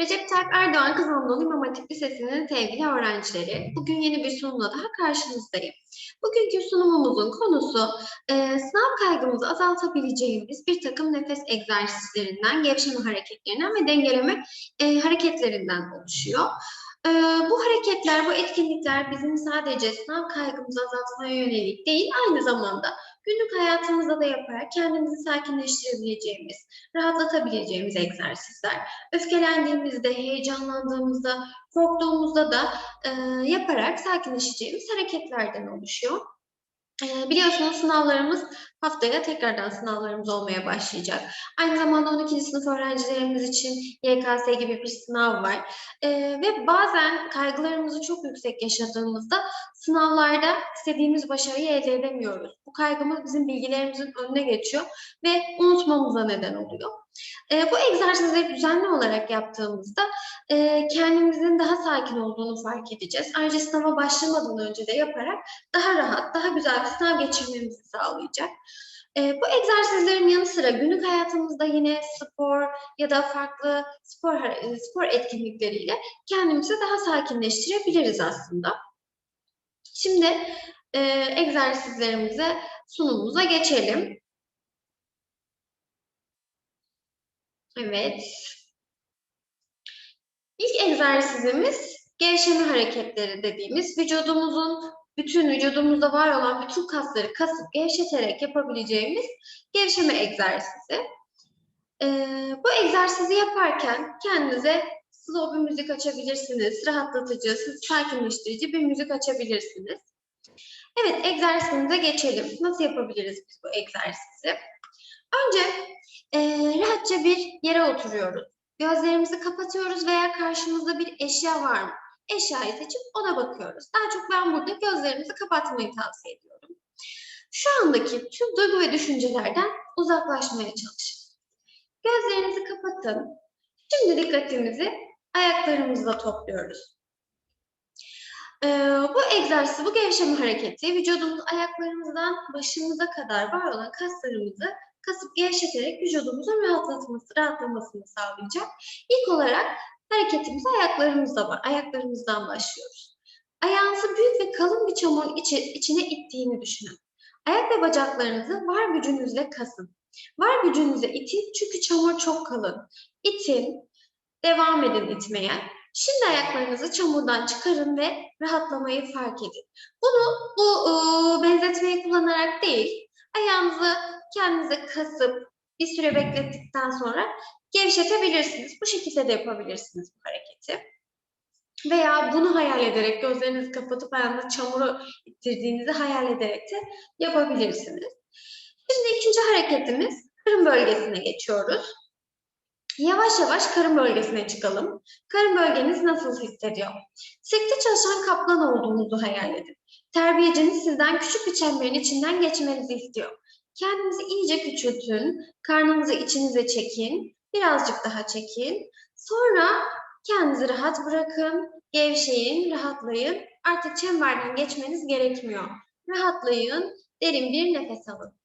Recep Tayyip Erdoğan Kız Anadolu İmam Hatip Lisesi'nin sevgili öğrencileri. Bugün yeni bir sunumla daha karşınızdayım. Bugünkü sunumumuzun konusu e, sınav kaygımızı azaltabileceğimiz bir takım nefes egzersizlerinden, gevşeme hareketlerinden ve dengeleme e, hareketlerinden oluşuyor. E, bu hareketler, bu etkinlikler bizim sadece sınav kaygımızı azaltmaya yönelik değil, aynı zamanda günlük hayatımızda da yaparak kendimizi sakinleştirebileceğimiz, rahatlatabileceğimiz egzersizler. Öfkelendiğimizde, heyecanlandığımızda, korktuğumuzda da e, yaparak sakinleşeceğimiz hareketlerden oluşuyor. E, biliyorsunuz sınavlarımız haftaya tekrardan sınavlarımız olmaya başlayacak. Aynı zamanda 12. sınıf öğrencilerimiz için YKS gibi bir sınav var. E, ve bazen kaygılarımızı çok yüksek yaşadığımızda sınavlarda istediğimiz başarıyı elde edemiyoruz. Bu kaygımız bizim bilgilerimizin önüne geçiyor ve unutmamıza neden oluyor. E, bu egzersizleri düzenli olarak yaptığımızda e, kendimizin daha sakin olduğunu fark edeceğiz. Ayrıca sınava başlamadan önce de yaparak daha rahat, daha güzel bir sınav geçirmemizi sağlayacak. E, bu egzersizlerin yanı sıra günlük hayatımızda yine spor ya da farklı spor e, spor etkinlikleriyle kendimizi daha sakinleştirebiliriz aslında. Şimdi e, egzersizlerimize, sunumumuza geçelim. Evet. İlk egzersizimiz gevşeme hareketleri dediğimiz vücudumuzun bütün vücudumuzda var olan bütün kasları kasıp gevşeterek yapabileceğimiz gevşeme egzersizi. Ee, bu egzersizi yaparken kendinize slow bir müzik açabilirsiniz. Rahatlatıcı, sakinleştirici bir müzik açabilirsiniz. Evet, egzersizimize geçelim. Nasıl yapabiliriz biz bu egzersizi? Önce e, rahatça bir yere oturuyoruz. Gözlerimizi kapatıyoruz veya karşımızda bir eşya var mı? Eşyayı seçip ona bakıyoruz. Daha çok ben burada gözlerimizi kapatmayı tavsiye ediyorum. Şu andaki tüm duygu ve düşüncelerden uzaklaşmaya çalışın. Gözlerinizi kapatın. Şimdi dikkatimizi ayaklarımızla topluyoruz. Ee, bu egzersiz, bu gevşeme hareketi vücudumuz ayaklarımızdan başımıza kadar var olan kaslarımızı kasıp gevşeterek vücudumuzun rahatlatması, rahatlamasını sağlayacak. İlk olarak hareketimiz ayaklarımızda var. Ayaklarımızdan başlıyoruz. Ayağınızı büyük ve kalın bir çamurun içi, içine ittiğini düşünün. Ayak ve bacaklarınızı var gücünüzle kasın. Var gücünüzle itin çünkü çamur çok kalın. İtin, devam edin itmeye. Şimdi ayaklarınızı çamurdan çıkarın ve rahatlamayı fark edin. Bunu bu ıı, benzetmeyi kullanarak değil, ayağınızı kendinize kasıp bir süre beklettikten sonra gevşetebilirsiniz. Bu şekilde de yapabilirsiniz bu hareketi. Veya bunu hayal ederek gözlerinizi kapatıp ayağınızı çamuru ittirdiğinizi hayal ederek de yapabilirsiniz. Şimdi ikinci hareketimiz karın bölgesine geçiyoruz. Yavaş yavaş karın bölgesine çıkalım. Karın bölgeniz nasıl hissediyor? Sekte çalışan kaplan olduğunuzu hayal edin. Terbiyeciniz sizden küçük bir çemberin içinden geçmenizi istiyor. Kendinizi iyice küçültün, karnınızı içinize çekin, birazcık daha çekin. Sonra kendinizi rahat bırakın, gevşeyin, rahatlayın. Artık çemberden geçmeniz gerekmiyor. Rahatlayın, derin bir nefes alın.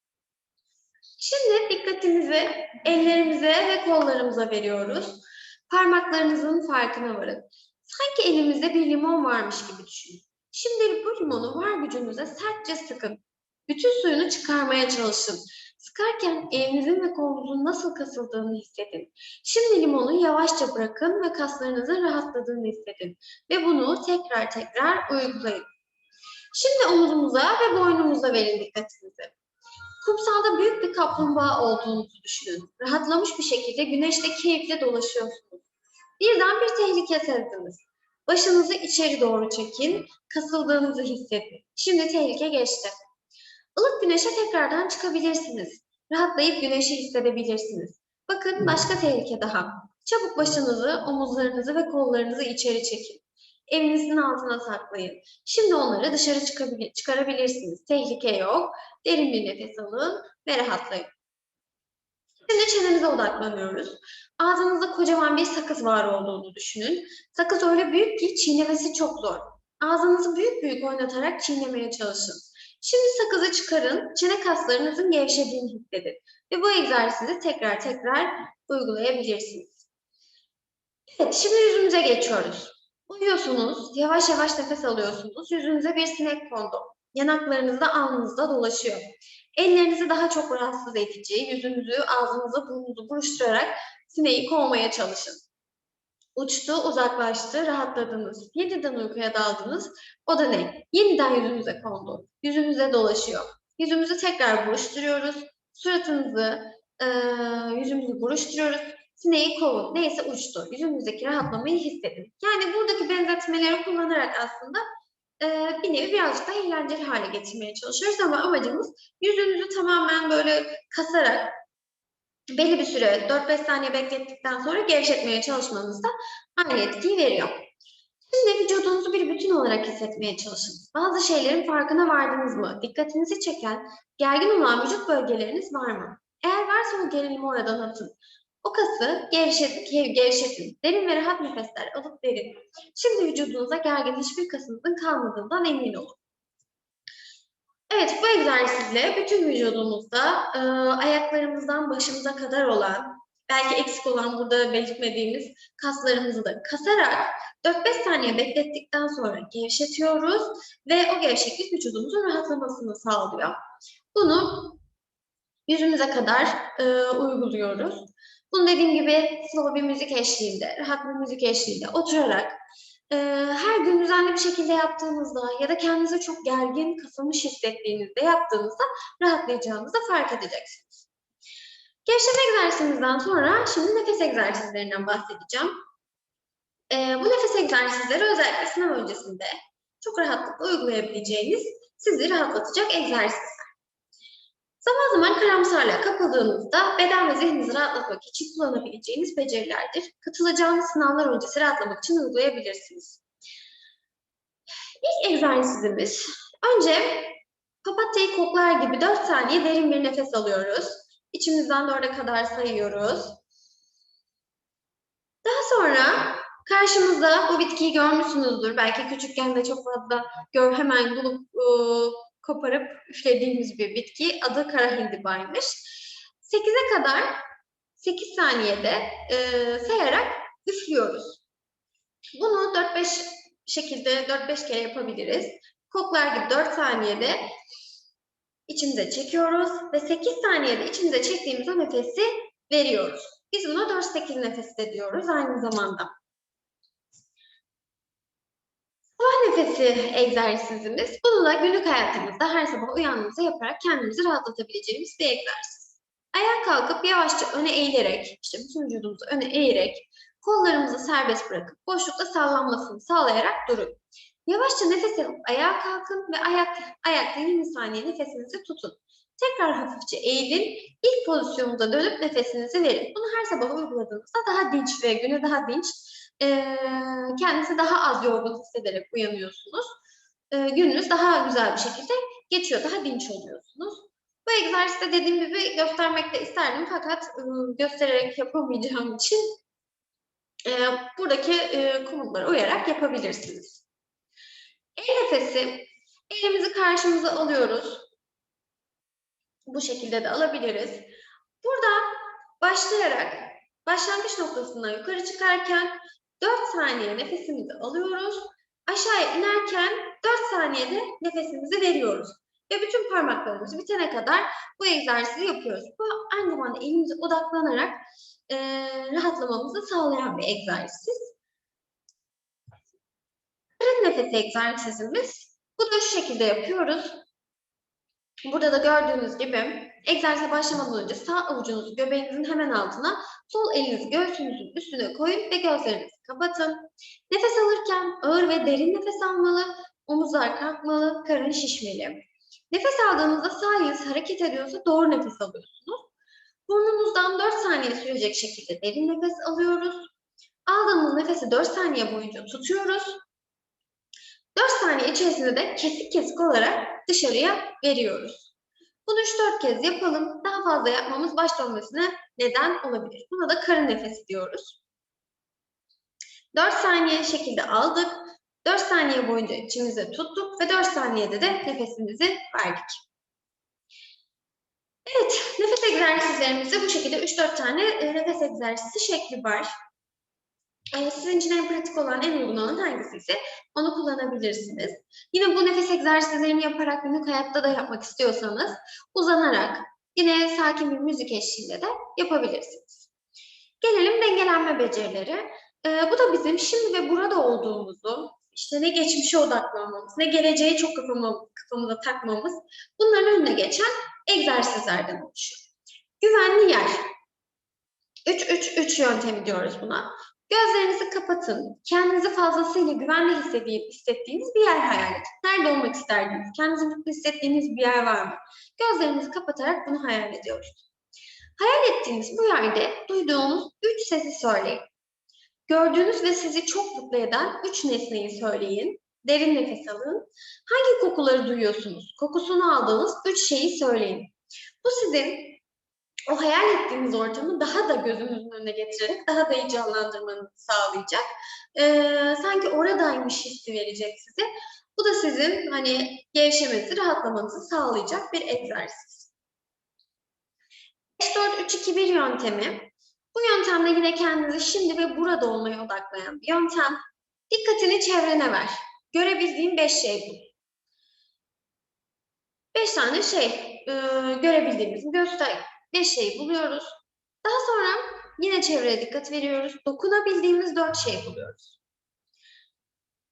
Şimdi dikkatinizi ellerimize ve kollarımıza veriyoruz. Parmaklarınızın farkına varın. Sanki elimizde bir limon varmış gibi düşünün. Şimdi bu limonu var gücünüze sertçe sıkın. Bütün suyunu çıkarmaya çalışın. Sıkarken elinizin ve kolunuzun nasıl kasıldığını hissedin. Şimdi limonu yavaşça bırakın ve kaslarınızın rahatladığını hissedin. Ve bunu tekrar tekrar uygulayın. Şimdi omuzumuza ve boynumuza verin dikkatinizi. Kumsalda büyük bir kaplumbağa olduğunuzu düşünün. Rahatlamış bir şekilde güneşte keyifle dolaşıyorsunuz. Birden bir tehlike sezdiniz. Başınızı içeri doğru çekin, kasıldığınızı hissedin. Şimdi tehlike geçti. Ilık güneşe tekrardan çıkabilirsiniz. Rahatlayıp güneşi hissedebilirsiniz. Bakın başka tehlike daha. Çabuk başınızı, omuzlarınızı ve kollarınızı içeri çekin. Evinizin altına saklayın. Şimdi onları dışarı çıkarabilirsiniz. Tehlike yok. Derin bir nefes alın ve rahatlayın. Şimdi çenemize odaklanıyoruz. Ağzınızda kocaman bir sakız var olduğunu düşünün. Sakız öyle büyük ki çiğnemesi çok zor. Ağzınızı büyük büyük oynatarak çiğnemeye çalışın. Şimdi sakızı çıkarın, çene kaslarınızın gevşediğini hissedin. Ve bu egzersizi tekrar tekrar uygulayabilirsiniz. Evet, şimdi yüzümüze geçiyoruz. Uyuyorsunuz, yavaş yavaş nefes alıyorsunuz. Yüzünüze bir sinek kondu. Yanaklarınızda, alnınızda dolaşıyor. Ellerinizi daha çok rahatsız edici, yüzünüzü, ağzınızı, burnunuzu buruşturarak sineği kovmaya çalışın. Uçtu, uzaklaştı, rahatladınız. Yeniden uykuya daldınız. O da ne? Yeniden yüzünüze kondu. Yüzünüze dolaşıyor. Yüzümüzü tekrar buruşturuyoruz. Suratınızı, eee, yüzümüzü buruşturuyoruz. Sineği kovun. Neyse uçtu. Yüzünüzdeki rahatlamayı hissedin. Yani buradaki benzetmeleri kullanarak aslında bir nevi birazcık daha eğlenceli hale getirmeye çalışıyoruz ama amacımız yüzünüzü tamamen böyle kasarak belli bir süre 4-5 saniye beklettikten sonra gevşetmeye çalışmanız da aynı etkiyi veriyor. Şimdi vücudunuzu bir bütün olarak hissetmeye çalışın. Bazı şeylerin farkına vardınız mı? Dikkatinizi çeken, gergin olan vücut bölgeleriniz var mı? Eğer varsa o gerilimi oradan atın. O kası gevşet, gev- gevşetin. Derin ve rahat nefesler alıp verin. Şimdi vücudunuza gergin hiçbir kasınızın kalmadığından emin olun. Evet, bu egzersizle bütün vücudumuzda e, ayaklarımızdan başımıza kadar olan, belki eksik olan burada belirtmediğimiz kaslarımızı da kasarak 4-5 saniye beklettikten sonra gevşetiyoruz ve o gevşeklik vücudumuzun rahatlamasını sağlıyor. Bunu yüzümüze kadar e, uyguluyoruz. Bunu dediğim gibi slow bir müzik eşliğinde, rahat bir müzik eşliğinde oturarak e, her gün düzenli bir şekilde yaptığınızda ya da kendinizi çok gergin, kasamış hissettiğinizde yaptığınızda rahatlayacağınızı fark edeceksiniz. Gevşeme egzersizimizden sonra şimdi nefes egzersizlerinden bahsedeceğim. E, bu nefes egzersizleri özellikle sınav öncesinde çok rahatlıkla uygulayabileceğiniz, sizi rahatlatacak egzersizler. Zaman zaman karamsarlığa kapıldığınızda beden ve zihninizi rahatlatmak için kullanabileceğiniz becerilerdir. Katılacağınız sınavlar öncesi rahatlamak için uygulayabilirsiniz. İlk egzersizimiz. Önce papatyayı koklar gibi 4 saniye derin bir nefes alıyoruz. İçimizden 4'e kadar sayıyoruz. Daha sonra karşımızda bu bitkiyi görmüşsünüzdür. Belki küçükken de çok fazla gör, hemen bulup ıı, koparıp üflediğimiz bir bitki. Adı kara hindibaymış. 8'e kadar 8 saniyede e, sayarak üflüyoruz. Bunu 4-5 şekilde 4-5 kere yapabiliriz. Koklar gibi 4 saniyede içimize çekiyoruz ve 8 saniyede içimize çektiğimiz o nefesi veriyoruz. Biz buna 4-8 nefes de diyoruz aynı zamanda. Sabah nefesi egzersizimiz. Bunu da günlük hayatımızda her sabah uyandığımızda yaparak kendimizi rahatlatabileceğimiz bir egzersiz. Ayağa kalkıp yavaşça öne eğilerek, işte bütün vücudumuzu öne eğerek, kollarımızı serbest bırakıp boşlukta sallanmasını sağlayarak durun. Yavaşça nefes alıp ayağa kalkın ve ayak, ayakta 20 saniye nefesinizi tutun. Tekrar hafifçe eğilin. İlk pozisyonunuza dönüp nefesinizi verin. Bunu her sabah uyguladığınızda daha dinç ve güne daha dinç e, kendinizi daha az yorgun hissederek uyanıyorsunuz. E, gününüz daha güzel bir şekilde geçiyor, daha dinç oluyorsunuz. Bu egzersizde dediğim gibi göstermek de isterdim fakat e, göstererek yapamayacağım için e, buradaki e, komutlara uyarak yapabilirsiniz. El nefesi, elimizi karşımıza alıyoruz. Bu şekilde de alabiliriz. Burada başlayarak başlangıç noktasından yukarı çıkarken 4 saniye nefesimizi alıyoruz. Aşağıya inerken 4 saniyede nefesimizi veriyoruz. Ve bütün parmaklarımız bitene kadar bu egzersizi yapıyoruz. Bu aynı zamanda elimize odaklanarak e, rahatlamamızı sağlayan bir egzersiz. Karın nefesi egzersizimiz. Bu da şu şekilde yapıyoruz. Burada da gördüğünüz gibi egzersize başlamadan önce sağ avucunuzu göbeğinizin hemen altına, sol elinizi göğsünüzün üstüne koyun ve gözlerinizi kapatın. Nefes alırken ağır ve derin nefes almalı, omuzlar kalkmalı, karın şişmeli. Nefes aldığınızda sağ eliniz hareket ediyorsa doğru nefes alıyorsunuz. Burnumuzdan 4 saniye sürecek şekilde derin nefes alıyoruz. Aldığımız nefesi 4 saniye boyunca tutuyoruz. 4 saniye içerisinde de kesik kesik olarak dışarıya veriyoruz. Bunu 3-4 kez yapalım. Daha fazla yapmamız baş dönmesine neden olabilir. Buna da karın nefesi diyoruz. 4 saniye şekilde aldık. 4 saniye boyunca içimize tuttuk ve 4 saniyede de nefesimizi verdik. Evet, nefes egzersizlerimizde bu şekilde 3-4 tane e, nefes egzersizi şekli var. Ee, sizin için en pratik olan, en uygun olan hangisi ise onu kullanabilirsiniz. Yine bu nefes egzersizlerini yaparak günlük hayatta da yapmak istiyorsanız uzanarak yine sakin bir müzik eşliğinde de yapabilirsiniz. Gelelim dengelenme becerileri. Ee, bu da bizim şimdi ve burada olduğumuzu, işte ne geçmişe odaklanmamız, ne geleceği çok kafama, kafamıza takmamız, bunların önüne geçen egzersizlerden oluşuyor. Güvenli yer. 3-3-3 yöntemi diyoruz buna. Gözlerinizi kapatın. Kendinizi fazlasıyla güvenli hissettiğiniz bir yer hayal edin. Nerede olmak isterdiniz? Kendinizi mutlu hissettiğiniz bir yer var mı? Gözlerinizi kapatarak bunu hayal ediyoruz. Hayal ettiğiniz bu yerde duyduğunuz üç sesi söyleyin. Gördüğünüz ve sizi çok mutlu eden üç nesneyi söyleyin. Derin nefes alın. Hangi kokuları duyuyorsunuz? Kokusunu aldığınız üç şeyi söyleyin. Bu sizin o hayal ettiğiniz ortamı daha da gözünüzün önüne getirerek daha da iyi canlandırmanızı sağlayacak. Ee, sanki oradaymış hissi verecek size. Bu da sizin hani gevşemenizi, rahatlamanızı sağlayacak bir egzersiz. 5-4-3-2-1 yöntemi. Bu yöntemde yine kendinizi şimdi ve burada olmaya odaklayan bir yöntem. Dikkatini çevrene ver. Görebildiğin 5 şey bu. 5 tane şey e, görebildiğimiz, göster, 5 şeyi buluyoruz. Daha sonra yine çevreye dikkat veriyoruz. Dokunabildiğimiz 4 şey buluyoruz.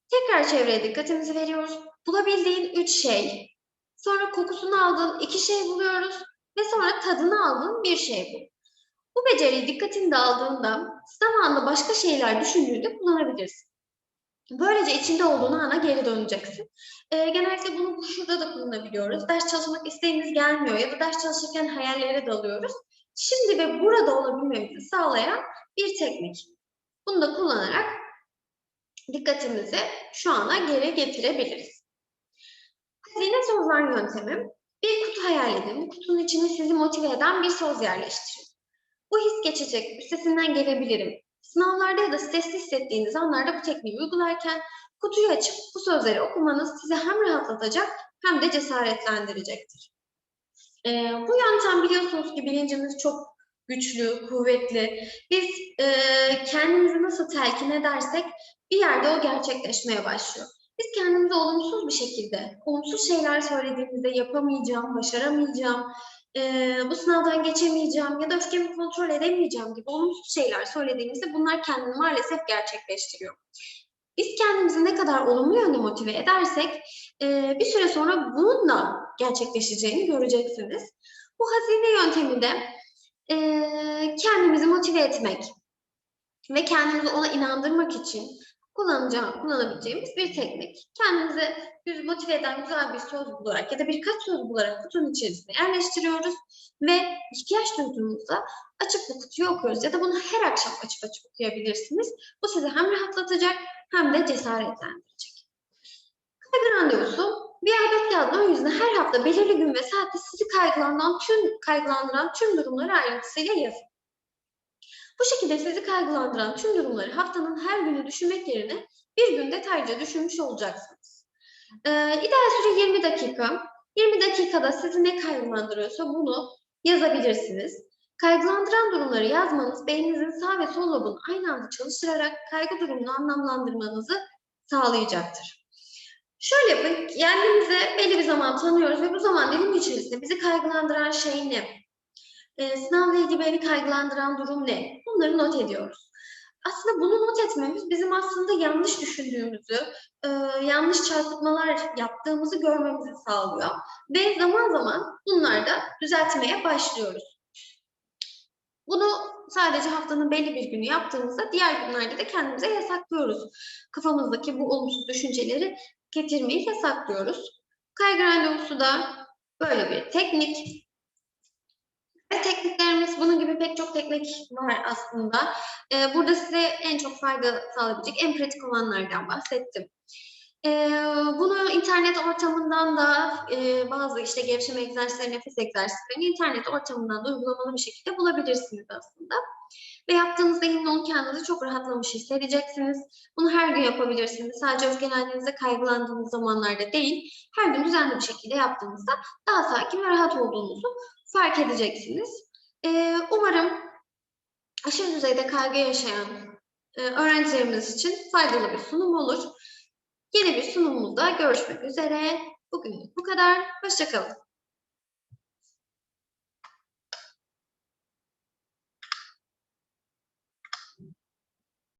Tekrar çevreye dikkatimizi veriyoruz. Bulabildiğin 3 şey. Sonra kokusunu aldığın 2 şey buluyoruz. Ve sonra tadını aldığın bir şey bul. Bu beceriyi dikkatini dağıldığında zamanında başka şeyler düşündüğünde kullanabilirsin. Böylece içinde olduğun ana geri döneceksin. Ee, genellikle bunu bu şurada da kullanabiliyoruz. Ders çalışmak isteğimiz gelmiyor ya da ders çalışırken hayallere dalıyoruz. Şimdi ve burada olabilmemizi sağlayan bir teknik. Bunu da kullanarak dikkatimizi şu ana geri getirebiliriz. Hazine sözler yöntemi. Bir kutu hayal edin. Bu kutunun içine sizi motive eden bir söz yerleştirin. Bu his geçecek, üstesinden gelebilirim. Sınavlarda ya da stresli hissettiğiniz anlarda bu tekniği uygularken kutuyu açıp bu sözleri okumanız sizi hem rahatlatacak hem de cesaretlendirecektir. Ee, bu yöntem biliyorsunuz ki bilincimiz çok güçlü, kuvvetli. Biz e, kendimizi nasıl telkin edersek bir yerde o gerçekleşmeye başlıyor. Biz kendimize olumsuz bir şekilde, olumsuz şeyler söylediğimizde yapamayacağım, başaramayacağım, e, bu sınavdan geçemeyeceğim ya da öfkemi kontrol edemeyeceğim gibi olumsuz şeyler söylediğimizde bunlar kendini maalesef gerçekleştiriyor. Biz kendimizi ne kadar olumlu yönde motive edersek e, bir süre sonra bunun da gerçekleşeceğini göreceksiniz. Bu hazine yönteminde e, kendimizi motive etmek ve kendimizi ona inandırmak için kullanabileceğimiz bir teknik. Kendimize bizi motive eden güzel bir söz bularak ya da birkaç söz bularak kutunun içerisine yerleştiriyoruz ve ihtiyaç duyduğumuzda açıp bu kutuyu okuyoruz ya da bunu her akşam açıp açıp okuyabilirsiniz. Bu sizi hem rahatlatacak hem de cesaretlendirecek. Kaygı randevusu bir adet kağıdına yüzüne her hafta belirli gün ve saatte sizi kaygılandıran tüm, kaygılandıran tüm durumları ayrıntısıyla yazın. Bu şekilde sizi kaygılandıran tüm durumları haftanın her günü düşünmek yerine bir gün detaylıca düşünmüş olacaksınız. Ee, ideal süre 20 dakika. 20 dakikada sizi ne kaygılandırıyorsa bunu yazabilirsiniz. Kaygılandıran durumları yazmanız beyninizin sağ ve sol lobunu aynı anda çalıştırarak kaygı durumunu anlamlandırmanızı sağlayacaktır. Şöyle yapın, kendimize belli bir zaman tanıyoruz ve bu zaman dilimi içerisinde bizi kaygılandıran şey ne? e, sınavla ilgili beni kaygılandıran durum ne? Bunları not ediyoruz. Aslında bunu not etmemiz bizim aslında yanlış düşündüğümüzü, e, yanlış çarpıtmalar yaptığımızı görmemizi sağlıyor. Ve zaman zaman bunları da düzeltmeye başlıyoruz. Bunu sadece haftanın belli bir günü yaptığımızda diğer günlerde de kendimize yasaklıyoruz. Kafamızdaki bu olumsuz düşünceleri getirmeyi yasaklıyoruz. Kaygı randevusu da böyle bir teknik. Tekniklerimiz bunun gibi pek çok teknik var aslında. Ee, burada size en çok fayda sağlayabilecek en pratik olanlardan bahsettim. Ee, bunu internet ortamından da e, bazı işte gevşeme egzersizleri, nefes egzersizlerini internet ortamından da uygulamalı bir şekilde bulabilirsiniz aslında. Ve yaptığınızda yine onu kendinizi çok rahatlamış hissedeceksiniz. Bunu her gün yapabilirsiniz. Sadece öfkelendiğinizde, kaygılandığınız zamanlarda değil, her gün düzenli bir şekilde yaptığınızda daha sakin ve rahat olduğunuzu fark edeceksiniz. Ee, umarım aşırı düzeyde kaygı yaşayan e, öğrencilerimiz için faydalı bir sunum olur. Yeni bir sunumumuzda görüşmek üzere. Bugünlük bu kadar. Hoşçakalın.